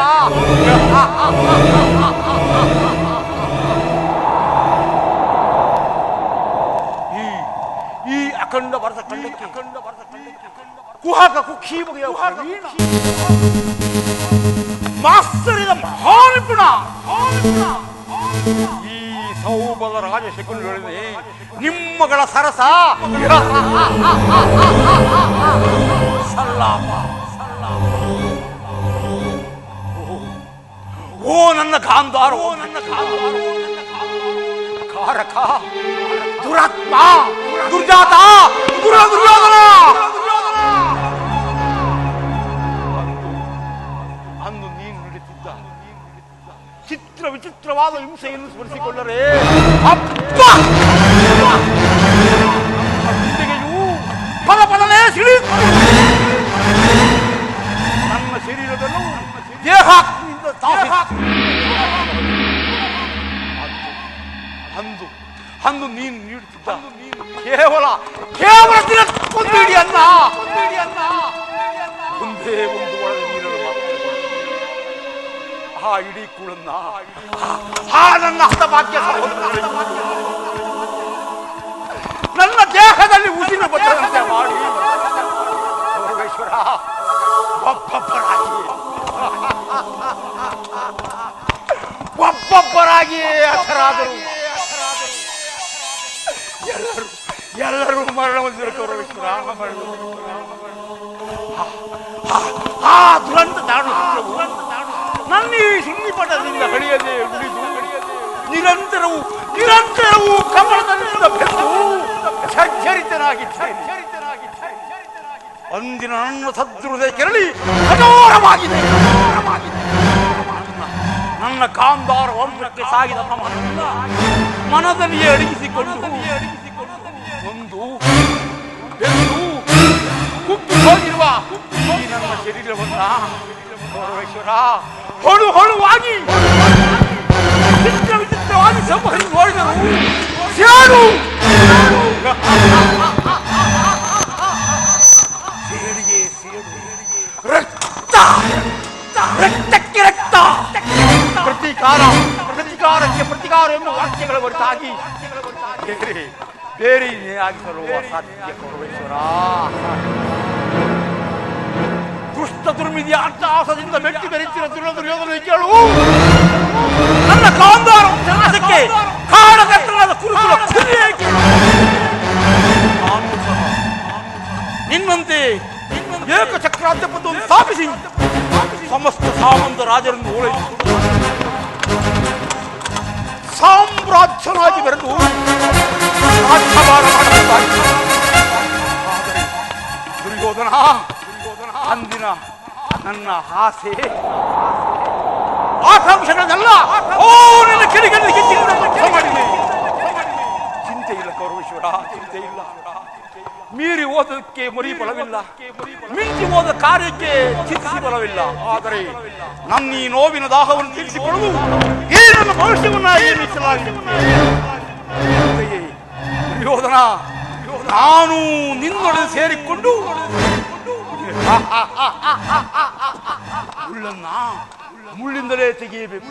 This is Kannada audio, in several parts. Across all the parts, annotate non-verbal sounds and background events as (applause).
ಮಾರುತ್ತಾಂಡವ ಈ ಈ ಅಖಂಡ ಭಾರತ ಖಂಡಕ್ಕೆ ಅಖಂಡ ಭಾರತ ಖಂಡಕ್ಕೆ ಕುಹಾಕ ಕುಖಿ ಬಗೆಯ ಪ್ರವೀಣ ಮಾಸ್ತರಿದ ಗುಣ ಈ ಸೌಬಲ ರಾಜ ಶಕುನಿಗಳಿದೆ ನಿಮ್ಮಗಳ ಸರಸ ಸಲ್ಲಾಪ ಓ ನನ್ನ ಗಾಂಧಾರ ಓ ನನ್ನ ಗಾಂಧಾರ ಕಾರಕ ದುರಾತ್ಮ, ದುರ್ಜಾತ, ದುರ ದುರ್ಯೋಧನ. ಅಂದು ನೀನು ನುಡಿತಿದ್ದ ಚಿತ್ರ ವಿಚಿತ್ರವಾದ ಹಿಂಸೆಯನ್ನು ಸ್ಮರಿಸಿಕೊಳ್ಳರೆ. ಅಪ್ಪ! ಒಬ್ಬೊಬ್ಬರಾಗಿ ಹತರಾದರು? ಎಲ್ಲರೂ ಎಲ್ಲರೂ ಮರಣ ಹೊಂದಿರುತ್ತವರು ಪರಮೇಶ್ವರ ಮರಣ. ಆ- ದುರಂತ ದಾಡು ನನ್ನ ಈ ಸುನ್ನಿಪಟದಿಂದ ಹಳಿಯದೆ ಉಳಿದು, ನಿರಂತರವು ನಿರಂತರವು ಕಮಲದಿಂದ ಬೆಂದು ಸಜ್ಜರಿತನಾಗಿ ಅಂದಿನ ನನ್ನ ಸದೃದೆ ಕೆರಳಿ ಕಠೋರವಾಗಿದೆ ನನ್ನ ಕಾಂದಾರ ವಂಶಕ್ಕೆ ಸಾಗಿದ ಮನವನ್ನ ಮನದಲ್ಲಿಯೇ ಅಡಗಿಸಿಕೊಂಡು ಒಂದು ಬೆಂದು ಕುಪ್ಪು ಹೋಗಿರುವ ಈ ನನ್ನ ಶರೀರವನ್ನ ಪರಮೇಶ್ವರ ಹೊಳು ಹೊಳುವಾಗಿ ಚಿತ್ರ ವಿಚಿತ್ರವಾಗಿ ಸಂಹರಿಸಿ ನೋಡಿದರು ಸೇರು ಪ್ರತೀಕಾರ ಪ್ರತಿಕಾರಕ್ಕೆ ಪ್ರತಿಕಾರ ಎಂಬ ವಾಕ್ಯಗಳ ಹೊರತಾಗಿ ಬೇರೆ ಬೇರೆ ಪರಮೇಶ್ವರ ದುಷ್ಟ ದುರ್ಮಿದಿಯ ಅರ್ಥಾಸದಿಂದ ಮೆಟ್ಟಿ ಬೆರೆತಿರ ದುರ್ಯೋಧನ ಕೇಳು. ನನ್ನ ಕಾಂದಾರ ಜನಾಸಕ್ಕೆ ಕಾಡಕರ್ತನಾದ ಕುರುಕುಲ ಕುರಿಯೇ ನಿನ್ನಂತೆ ಏಕಚಕ್ರಾಧಿಪತ್ಯವನ್ನು ಸ್ಥಾಪಿಸಿ. ಸಮಸ್ತ ಸಾಮಂತ ರಾಜರನ್ನು ಓಲೈಸಿತು. ಸಾಮ್ರಾಜ್ಯನಾಗಿ ಬೆರೆತು ರಾಜ್ಯಭಾರ ಮಾಡಬೇಕಾಗಿತ್ತು. ಆದರೆ ದುರ್ಯೋಧನ ಅಂದಿನ ನನ್ನ ಆಸೆ. ಆಕಾಂಕ್ಷೆಗಳನ್ನೆಲ್ಲ ಓ ನನ್ನ ಕಿಡಿಗಲ್ಲಿ ಮಾಡಿದೆ. ಚಿಂತೆ ಇಲ್ಲ ಕೌರವೇಶ್ವರ, ಚಿಂತೆ ಇಲ್ಲ. ಮೀರಿ ಓದಕ್ಕೆ ಮುರಿ ಬಲವಿಲ್ಲ. ಮಿಂಚಿ ಹೋದ ಕಾರ್ಯಕ್ಕೆ ಚಿಂತಿಸಿ ಬಲವಿಲ್ಲ. ಆದರೆ ನನ್ನ ಈ ನೋವಿನ ದಾಹವನ್ನು ತೀರಿಸಿಕೊಳ್ಳಲು ಈ ನನ್ನ ಭವಿಷ್ಯವನ್ನ ಯೋಧನ ನಾನು ನಿನ್ನೊಡನೆ ಸೇರಿಕೊಂಡು ಮುಳ್ಳನ್ನ ಮುಳ್ಳಿಂದಲೇ ತೆಗೆಯಬೇಕು.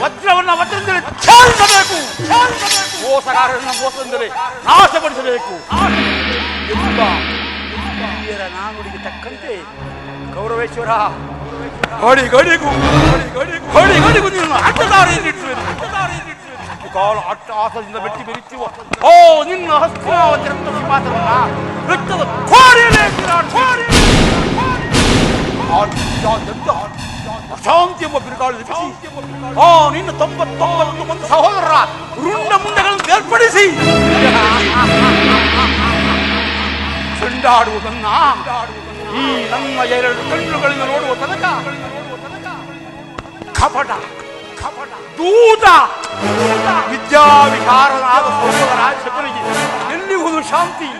ವಜ್ರವನ್ನ ವಜ್ರದಿಂದಲೇ ಛೇದಿಸಬೇಕು ಮೋಸಗಾರರನ್ನ ಮೋಸದಿಂದಲೇ ನಾಶಪಡಿಸಬೇಕು. ಎಂಬ ಹಿರಿಯರ ನಾನುಡಿಗೆ ತಕ್ಕಂತೆ ಗೌರವೇಶ್ವರ ಗಡಿ ಗಡಿಗೂ ಗಡಿ ಗಡಿಗೂ ನೀನು ಅಡ್ಡದಾರಿಯಲ್ಲಿಟ್ಟಿರುವೆನು ಕಾಲ ಅಟ್ಟ ಆಸದಿಂದ ಬೆಟ್ಟಿ ಬೆರಿತೀವ ಓ, ನಿನ್ನ ಹಸ್ತಿನಾವತಿ ರಕ್ತ ಸಿಂಹಾಸನವನ್ನ ರಕ್ತದ ಕೋಡಿಯಲ್ಲೇ ಕೋಡಿ ಅಶಾಂತಿ ಎಂಬ ಬಿರುಗಾಳಿ ಆ ನಿನ್ನ ತೊಂಬತ್ತೊಂಬತ್ತು ಮಂದಿ ಸಹೋದರರ ರುಂಡ ಮುಂಡಗಳನ್ನು ಬೇರ್ಪಡಿಸಿ. ಸಂಡಾಡುವುದನ್ನ ಈ ನಮ್ಮ ಎರಡು ಕಣ್ಣುಗಳಿಂದ ನೋಡುವ ತನಕ. ಕಪಟ ಕಪಟ ದೂತ ವಿದ್ಯಾವಿಚಾರನಾದ ಸಹೋದರ ಶಕನಿಗೆ ಎಲ್ಲಿ ಹುದು ಶಾಂತಿ?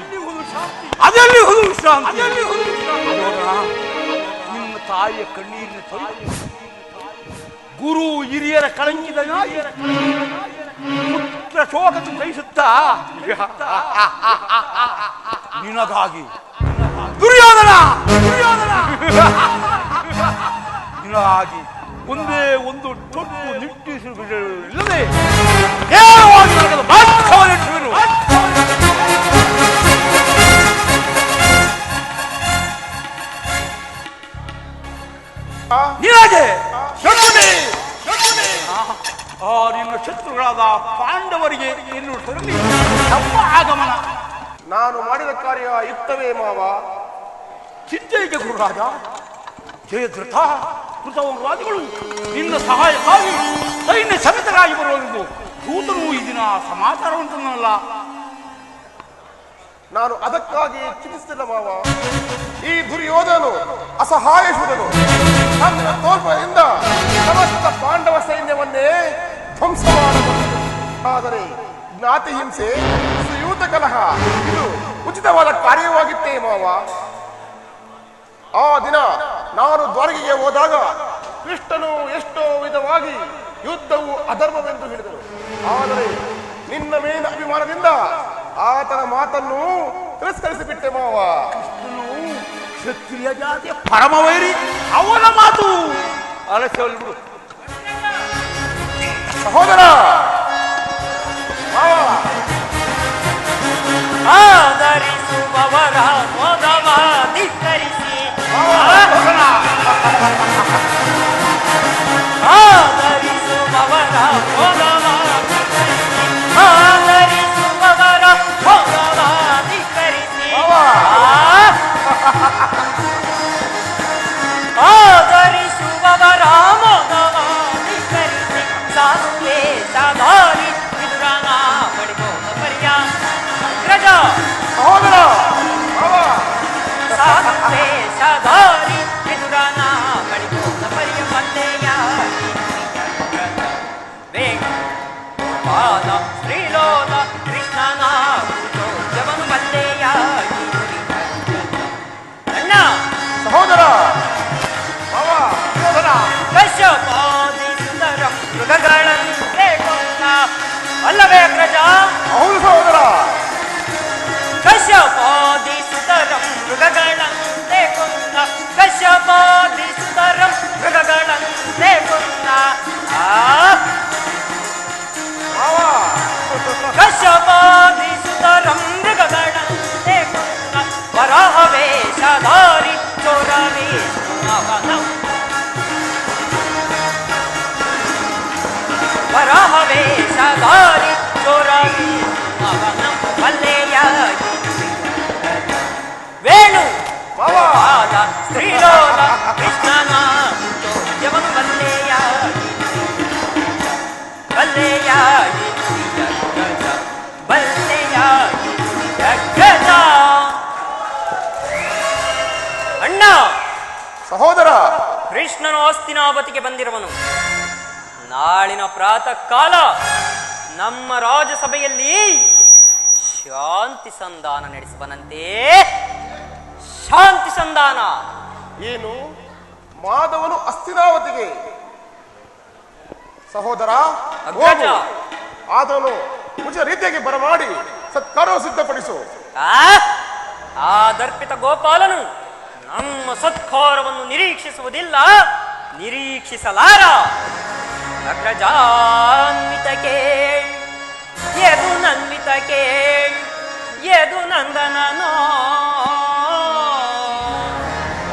ಅದೆಲ್ಲಿ ಹುದು ವಿಶ್ರಾಂತಿ ಅದೆಲ್ಲಿ ನಿನ್ನ ತಾಯಿಯ ಕಣ್ಣೀರಿನ ಗುರು ಹಿರಿಯರ ಕಳಂಕಿದ ಪುತ್ರ ಶೋಕ ಸಹಿಸುತ್ತಾ. ನಿನಗಾಗಿ. ದುರ್ಯೋಧನ! ನಿನಗಾಗಿ ಒಂದೇ ಒಂದು ತೊಟ್ಟು ನಿಟ್ಟಿಸು ಚಿಂತೆಗೆ ಗುರುರಾಜ ಜಯಧೃತ ಕೃತವಾದಿಗಳು ನಿನ್ನ ಸಹಾಯಕ್ಕಾಗಿ ಸೈನ್ಯ ಸಮಿತರಾಗಿ ಬರುವುದು ದೂತರು ಈ ದಿನ ನಾನು ಅದಕ್ಕಾಗಿ ಚಿಂತಿಸಿಲ್ಲ ಮಾವ ಈ ದುರ್ಯೋಧನು ಅಸಹಾಯ ಶೂರನು ನನ್ನ ತೋರ್ಪದಿಂದ ಸಮಸ್ತ ಪಾಂಡವ ಸೈನ್ಯವನ್ನೇ ಧ್ವಂಸ ಮಾಡಬಹುದು ಆದರೆ ಜ್ಞಾತಿ ಹಿಂಸೆ ಸುಯೂತ ಕಲಹ ಇದು ಉಚಿತವಾದ ಕಾರ್ಯವಾಗಿತ್ತೇ ಮಾವ ಆ ದಿನ ನಾನು ದ್ವಾರಕೆಗೆ ಹೋದಾಗ ಕೃಷ್ಣನು ಎಷ್ಟೋ ವಿಧವಾಗಿ ಯುದ್ಧವು ಅಧರ್ಮವೆಂದು ಹೇಳಿದರು ಆದರೆ ನಿನ್ನ ಮೇಲಿನ ಅಭಿಮಾನದಿಂದ ಆತನ ಮಾತನ್ನು ತಿರಸ್ಕರಿಸಿಬಿಟ್ಟೆ ಮಾವ. ಕೃಷ್ಣನು ಕ್ಷತ್ರಿಯ ಜಾತಿಯ ಪರಮವೈರಿ ಅವನ ಮಾತು ಅಲಸ್ಯವಲ್ಲಿ ಬಿಡು ಸಹೋದರ ಮಾವ. ಆದರಿಸುವವರ ಮೊದಲ ಧಿಕ್ಕರಿಸಿ ಆದರಿಸುವವರ பராமவே சகாரி சோராவி அவனம் பல்லையாகி வேணு பவாதான் ஸ்ரீலோ ಸಹೋದರ! ಕೃಷ್ಣನು ಹಸ್ತಿನಾವತಿಗೆ ಬಂದಿರುವನು. ನಾಳಿನ ಪ್ರಾತಃ ಕಾಲ ನಮ್ಮ ರಾಜಸಭೆಯಲ್ಲಿ ಶಾಂತಿ ಸಂಧಾನ ನಡೆಸುವನಂತೆ. ಶಾಂತಿ ಸಂಧಾನ! ಏನು? ಮಾಧವನು ಅಸ್ಥಿರಾವತಿಗೆ ಸಹೋದರ ಆದವನು ಕುಜ ರೀತಿಯಾಗಿ ಬರಮಾಡಿ ಸತ್ಕಾರವು ಸಿದ್ಧಪಡಿಸು? ಆ ದರ್ಪಿತ ಗೋಪಾಲನು ನಮ್ಮ ಸತ್ಕಾರವನ್ನು ನಿರೀಕ್ಷಿಸುವುದಿಲ್ಲ. ನಿರೀಕ್ಷಿಸಲಾರ. ಅಗ್ರಜಾನ್ವಿತ ಕೇಳಿ ಎದು ನನ್ವಿತ ಕೇಳ್ ಎದು ನಂದನನೋ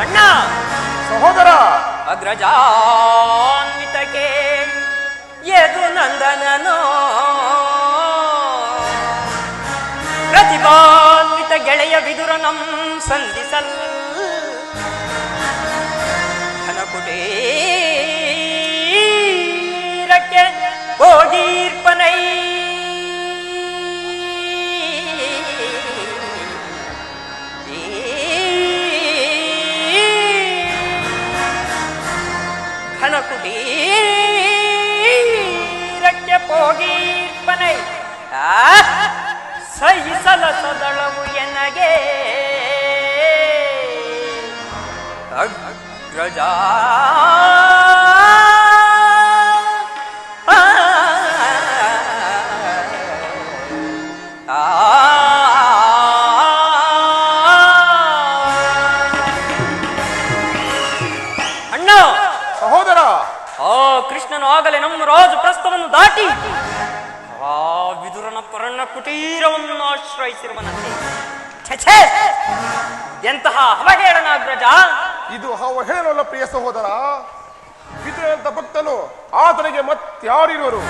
ಅಣ್ಣ ಸಹೋದರ. ಅಗ್ರಜಾನ್ವಿತ ಕೇಳ್ ಎದು ನಂದನನೋ ಪ್ರತಿಭಾನ್ವಿತ ಗೆಳೆಯ ವಿದುರನಂ ಸಂಧಿಸಲ್ಲ ಹೋಗೀರ್ಪನೈ ಆ? ಸಹಿಸಲ ಸದಳವು ಎನಗೆ? ಅಗ್ರಜ ಆಶ್ರಯಿಸಿರುವನಂತೆ. ಛೆ! ಎಂತಹ ಅವಹೇಳನಾಗ್ರಜ! ಇದು ಅವಹೇಳನಲ್ಲ ಪ್ರಿಯ ಸಹೋದರ. ವಿದುರಂತ ಭಕ್ತನು ಆತನಿಗೆ ಮತ್ತಾರಿರುವರು.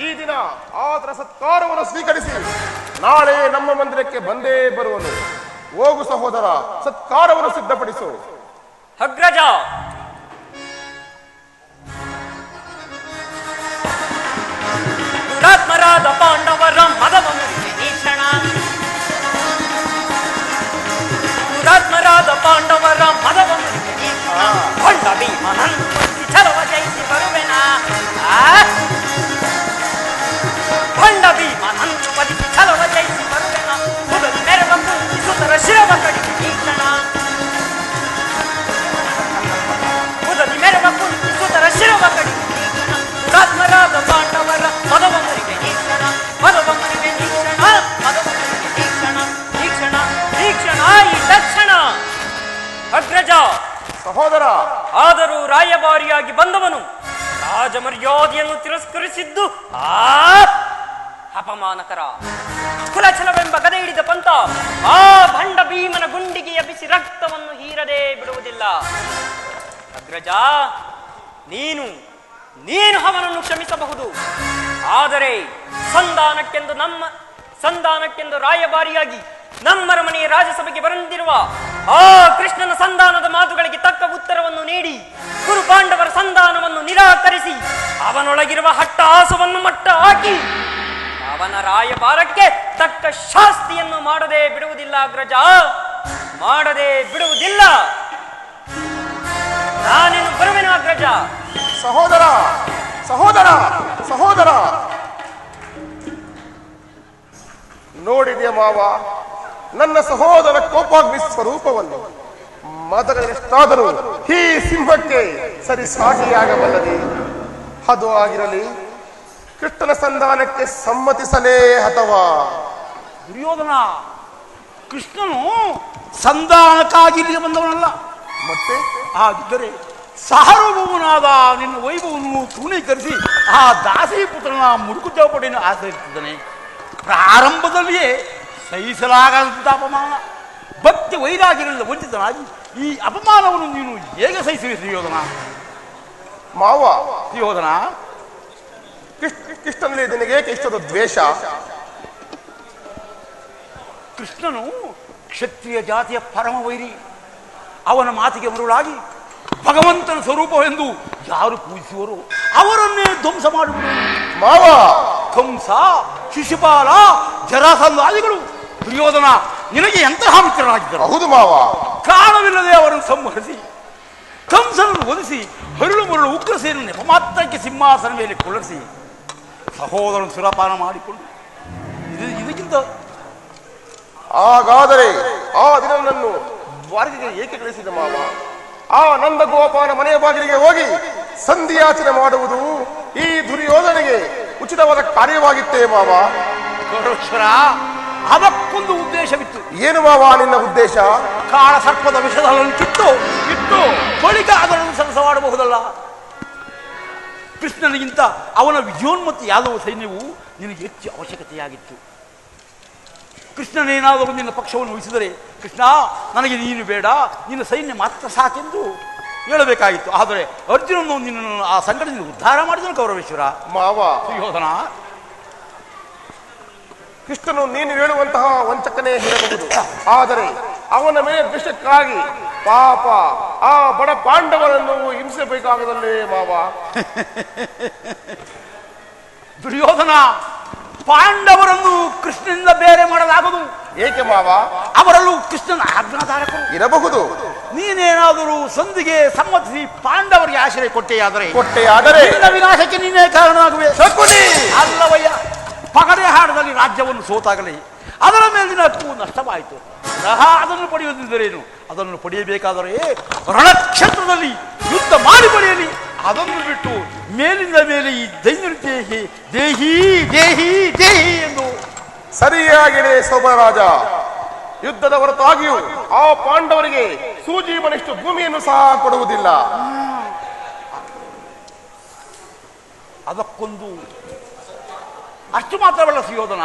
ಈ ದಿನ ಆತನ ಸತ್ಕಾರವನ್ನು ಸ್ವೀಕರಿಸಿ ನಾಳೆ ನಮ್ಮ ಮಂದಿರಕ್ಕೆ ಬಂದೇ ಬರುವನು. ಹೋಗು ಸಹೋದರ ಸತ್ಕಾರವನ್ನು ಸಿದ್ಧಪಡಿಸು. ಅಗ್ರಜ ಪಾಂಡವರ ಮದವನ್ನು पांडव मदवी मन चलो जैसी बरवे ರಾಯಭಾರಿಯಾಗಿ ಬಂದವನು. ರಾಜ ಮರ್ಯಾದೆಯನ್ನು ತಿರಸ್ಕರಿಸಿದ್ದು ಆ ಅಪಮಾನಕರ. ಕುಲಚಲವೆಂಬ ಗದೆ ಹಿಡಿದ ಪಂಥ ಆ ಭಂಡ ಭೀಮನ ಗುಂಡಿಗೆ ಎಬ್ಬಿಸಿ ರಕ್ತವನ್ನು ಹೀರದೆ ಬಿಡುವುದಿಲ್ಲ. ಅಗ್ರಜ, ನೀನು ನೀನು ಅವನನ್ನು ಕ್ಷಮಿಸಬಹುದು. ಆದರೆ ಸಂಧಾನಕ್ಕೆಂದು ನಮ್ಮ, ಸಂಧಾನಕ್ಕೆಂದು ರಾಯಭಾರಿಯಾಗಿ ನಮ್ಮರ ಮನೆಯ ರಾಜಸಭೆಗೆ ಬರೆದಿರುವ ಆ ಕೃಷ್ಣನ ಸಂಧಾನದ ಮಾತುಗಳಿಗೆ ತಕ್ಕ ಉತ್ತರವನ್ನು ನೀಡಿ, ಗುರು ಪಾಂಡವರ ಸಂಧಾನವನ್ನು ನಿರಾಕರಿಸಿ, ಅವನೊಳಗಿರುವ ಹಟ್ಟಹಾಸವನ್ನು ಮಟ್ಟ ಹಾಕಿ, ಅವನ ರಾಯಭಾರಕ್ಕೆ ತಕ್ಕ ಶಾಸ್ತಿಯನ್ನು ಮಾಡದೆ ಬಿಡುವುದಿಲ್ಲ ಅಗ್ರಜ. ಮಾಡದೆ ಬಿಡುವುದಿಲ್ಲ. ನಾನೇನು ಬರುವೆನು ಅಗ್ರಜ. ಸಹೋದರ ಸಹೋದರ ಸಹೋದರ. ನೋಡಿದೆ ಮಾವ? ನನ್ನ ಸಹೋದರ ಕೋಪಾಗ್ನಿ ಸ್ವರೂಪವನ್ನು. ಮತಗಳೆಷ್ಟಾದರೂ ಈ ಸಿಂಹಕ್ಕೆ ಸರಿ ಸಾಟಿಯಾಗಬಲ್ಲದೆ ಅದು ಆಗಿರಲಿ ಕೃಷ್ಣನ ಸಂಧಾನಕ್ಕೆ ಸಮ್ಮತಿಸಲೇ ಅಥವಾ? ದುರ್ಯೋಧನ ಕೃಷ್ಣನು ಸಂಧಾನಕ್ಕಾಗಿ ಇಲ್ಲಿಗೆ ಬಂದವನಲ್ಲ. ಮತ್ತೆ? ಹಾಗಿದ್ದರೆ ಸಾರ್ವಭೌಮನಾದ ನಿನ್ನ ವೈಭವವನ್ನು ತೃಣೀಕರಿಸಿ ಆ ದಾಸಿ ಪುತ್ರನ ಮುರುಕು ಚೌಪಡಿಯನ್ನು ಆಶ್ರಯಿಸುತ್ತಾನೆ. ಪ್ರಾರಂಭದಲ್ಲಿಯೇ ಸಹಿಸಲಾಗದಂಥ ಅಪಮಾನ. ಭಕ್ತಿ ವೈರಾಗ್ಯಗಳಿಂದ ವಂಚಿತನಾಗಿ ಈ ಅಪಮಾನವನ್ನು ನೀನು ಹೇಗೆ ದುರ್ಯೋಧನ ಮಾವ ಸಿಹೋದನ ಕೃಷ್ಣ ಕೃಷ್ಣನಲ್ಲಿ ನಿನಗೆ ಇಷ್ಟದ ದ್ವೇಷ. ಕೃಷ್ಣನು ಕ್ಷತ್ರಿಯ ಜಾತಿಯ ಪರಮ ವೈರಿ ಅವನ ಮಾತಿಗೆ ಮರುಳಾಗಿ ಭಗವಂತನ ಸ್ವರೂಪವೆಂದು ಯಾರು ಪೂಜಿಸುವರು ಅವರನ್ನೇ ಧ್ವಂಸ ಮಾಡುವುದು. ಮಾವ ಕಂಸ ಶಿಶುಪಾಲ ಜರಾಸಂಧಾದಿಗಳು. ದುರ್ಯೋಧನ ನಿನಗೆ ಎಂತಹ ಮಿತ್ರರಾಗಿದ್ದರು ಹೌದು ಮಾವ. ಕಾರಣವಿಲ್ಲದೆ ಅವರನ್ನು ಸಂಹರಿಸಿ ಕಂಸನನ್ನು ಒದಿಸಿ ಹರಳು ಮರಳು ಉಗ್ರಸೇನ ನೆಪಮಾತ್ರಕ್ಕೆ ಸಿಂಹಾಸನ ಮೇಲೆ ಕುಳ್ಳರಿಸಿ ಸಹೋದರನ ಸುರಪಾನ ಮಾಡಿಕೊಂಡು ಇದು ಇದಕ್ಕಿಂತ ಹಾಗಾದರೆ ಆ ದಿನವನ್ನು ದ್ವಾರಕೆಗೆ ಏಕೆ ಕಳಿಸಿದ ಮಾವ? ಆ ನಂದ ಗೋಪಾಲ ಮನೆಯ ಬಾಗಿಲಿಗೆ ಹೋಗಿ ಸಂಧಿಯಾಚನೆ ಮಾಡುವುದು ಈ ದುರ್ಯೋಧನೆಗೆ ಉಚಿತವಾದ ಕಾರ್ಯವಾಗಿತ್ತೇ ಮಾವ? ಕರೋಶ್ವರ ಅದಕ್ಕೊಂದು ಉದ್ದೇಶವಿತ್ತು. ಏನು ಬಾವಾ ನಿನ್ನ ಉದ್ದೇಶ? ಕಾಳ ಸರ್ಪದ ವಿಷದಗಳನ್ನು ಕಿತ್ತು ಇಟ್ಟು ಬಳಿಕ ಅದನ್ನು ಸರಸವಾಡಬಹುದಲ್ಲ ಕೃಷ್ಣನಿಗಿಂತ ಅವನ ವಿಜಯೋನ್ಮತಿ ಯಾದವ ಸೈನ್ಯವು ನಿನಗೆ ಹೆಚ್ಚು ಅವಶ್ಯಕತೆಯಾಗಿತ್ತು. ಕೃಷ್ಣನೇನಾದರೂ ನಿನ್ನ ಪಕ್ಷವನ್ನು ವಹಿಸಿದರೆ ಕೃಷ್ಣ ನನಗೆ ನೀನು ಬೇಡ ನಿನ್ನ ಸೈನ್ಯ ಮಾತ್ರ ಸಾಕೆಂದು ಹೇಳಬೇಕಾಗಿತ್ತು. ಆದರೆ ಅರ್ಜುನನು ನಿನ್ನನ್ನು ಆ ಸಂಕಟದಿಂದ ಉದ್ಧಾರ ಮಾಡಿದನು ಕೌರವೇಶ್ವರ ಮಾವ. ಸುಯೋಧನ ಕೃಷ್ಣನು ನೀನು ಹೇಳುವಂತಹ ವಂಚಕನೇ ಹೇಳಬಹುದು. ಆದರೆ ಅವನ ಮೇಲೆ ದೃಷ್ಟಕ್ಕಾಗಿ ಪಾಪ ಆ ಬಡ ಪಾಂಡವರನ್ನು ಹಿಂಸಬೇಕಾಗದಲ್ಲೇ ಮಾವ. (laughs) ದುರ್ಯೋಧನ ಪಾಂಡವರನ್ನು ಕೃಷ್ಣನಿಂದ ಬೇರೆ ಮಾಡಲಾಗದು. ಏಕೆ ಮಾವ? ಅವರಲ್ಲೂ ಕೃಷ್ಣನ ಆಜ್ಞಾಧಾರಕರು. ಇರಬಹುದು. ನೀನೇನಾದರೂ ಸಂಧಿಗೆ ಸಮ್ಮತಿಸಿ ಪಾಂಡವರಿಗೆ ಆಶ್ರಯ ಕೊಟ್ಟೆಯಾದರೆ ಕೊಟ್ಟೆಯಾದರೆ ನಿನ್ನ ವಿನಾಶಕ್ಕೆ ನೀನೇ ಕಾರಣವಾಗುವೆ ಶಕುನಿ ಅಲ್ಲವಯ್ಯ ಪಗಡೆ ಹಾಡದಲ್ಲಿ ರಾಜ್ಯವನ್ನು ಸೋತಾಗಲಿ ಅದರ ಮೇಲಿನ ಹಕ್ಕು ನಷ್ಟವಾಯಿತು. ಸಹ ಅದನ್ನು ಪಡೆಯುವುದಿದ್ದರೇನು? ಅದನ್ನು ಪಡೆಯಬೇಕಾದರೆ ರಣಕ್ಷೇತ್ರದಲ್ಲಿ ಯುದ್ಧ ಮಾಡಿ ಪಡೆಯಲಿ ಅದನ್ನು ಬಿಟ್ಟು ಮೇಲಿಂದ ಮೇಲೆ ಈ ದೈನ್ಯ ದೇಹಿ ದೇಹಿ ದೇಹಿ ದೇಹಿ ಎಂದು ಸರಿಯಾಗಿದೆ ಸೋಮರಾಜ. ಯುದ್ಧದ ಹೊರತಾಗಿಯೂ ಆ ಪಾಂಡವರಿಗೆ ಸೂಜಿ ಸೂಜೀವನಿಷ್ಟು ಭೂಮಿಯನ್ನು ಸಹ ಕೊಡುವುದಿಲ್ಲ. ಅದಕ್ಕೊಂದು ಅಷ್ಟು ಮಾತ್ರವಲ್ಲ ಸುಯೋಧನ.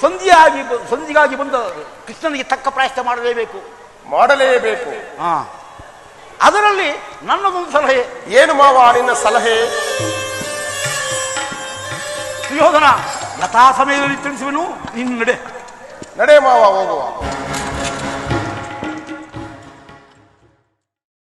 ಸಂಧಿಯಾಗಿ ಸಂಧಿಗಾಗಿ ಬಂದ ಕೃಷ್ಣನಿಗೆ ತಕ್ಕ ಪ್ರಾಯಶ್ಚಿತ್ತ ಮಾಡಲೇಬೇಕು. ಮಾಡಲೇಬೇಕು. ಹಾ. ಅದರಲ್ಲಿ ನನ್ನದೊಂದು ಸಲಹೆ. ಏನು ಮಾವ ನಿನ್ನ ಸಲಹೆ? ಸುಯೋಧನ ಯಥಾ ಸಮಯದಲ್ಲಿ ತಿಳಿಸುವೆನು. ನಿನ್ನ ನಡೆ. ನಡೆ ಮಾವ ಹೋಗುವ.